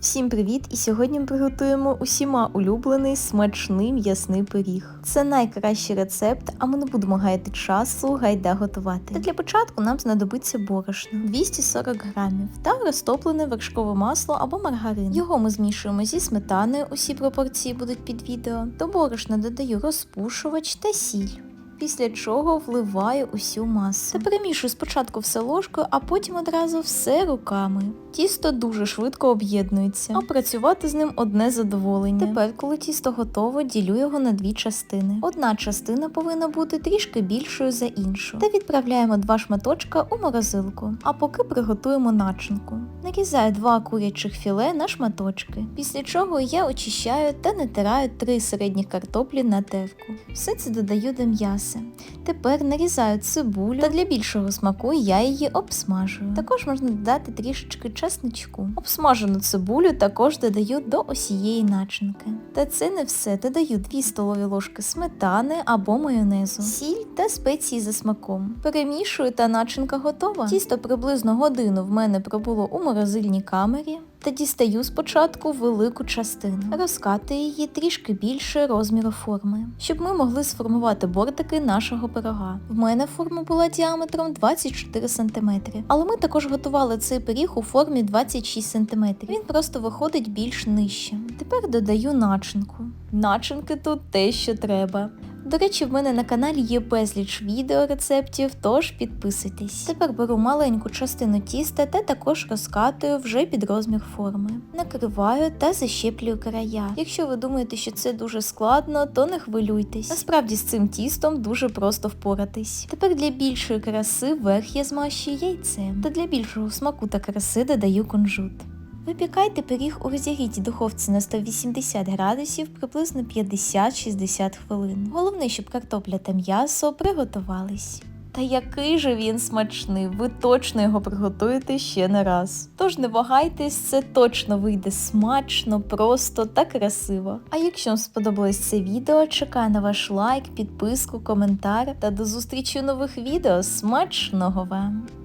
Всім привіт! І сьогодні ми приготуємо усіма улюблений смачний м'ясний пиріг. Це найкращий рецепт, а ми не будемо гаяти часу, гайда готувати. Та для початку нам знадобиться борошно 240 грамів та розтоплене вершкове масло або маргарин. Його ми змішуємо зі сметаною, усі пропорції будуть під відео. До борошна додаю розпушувач та сіль. Після чого вливаю усю масу. Та перемішую спочатку все ложкою, а потім одразу все руками. Тісто дуже швидко об'єднується, а працювати з ним одне задоволення. Тепер, коли тісто готово, ділю його на дві частини. Одна частина повинна бути трішки більшою за іншу. Та відправляємо два шматочка у морозилку. А поки приготуємо начинку. Нарізаю два курячих філе на шматочки. Після чого я очищаю та натираю три середні картоплі на терку. Все це додаю до м'яса. Тепер нарізаю цибулю та для більшого смаку я її обсмажую. Також можна додати трішечки чесничку. Обсмажену цибулю також додаю до осієї начинки. Та це не все. Додаю 2 столові ложки сметани або майонезу, сіль та спеції за смаком. Перемішую та начинка готова. Тісто приблизно годину в мене пробуло у морозильній камері. Та дістаю спочатку велику частину, розкатую її трішки більше розміру форми, щоб ми могли сформувати бортики нашого пирога. В мене форма була діаметром 24 см, але ми також готували цей пиріг у формі 26 см. Він просто виходить більш нижче. Тепер додаю начинку. Начинки тут те, що треба. До речі, в мене на каналі є безліч відео рецептів, тож підписуйтесь. Тепер беру маленьку частину тіста та також розкатую вже під розмір форми. Накриваю та защеплюю края. Якщо ви думаєте, що це дуже складно, то не хвилюйтесь. Насправді з цим тістом дуже просто впоратись. Тепер для більшої краси верх я змащую яйцем, та для більшого смаку та краси додаю кунжут. Випікайте пиріг у розігрітій духовці на 180 градусів приблизно 50-60 хвилин. Головне, щоб картопля та м'ясо приготувались. Та який же він смачний, ви точно його приготуєте ще не раз. Тож не вагайтесь, це точно вийде смачно, просто та красиво. А якщо вам сподобалось це відео, чекаю на ваш лайк, підписку, коментар та до зустрічі у нових відео. Смачного вам!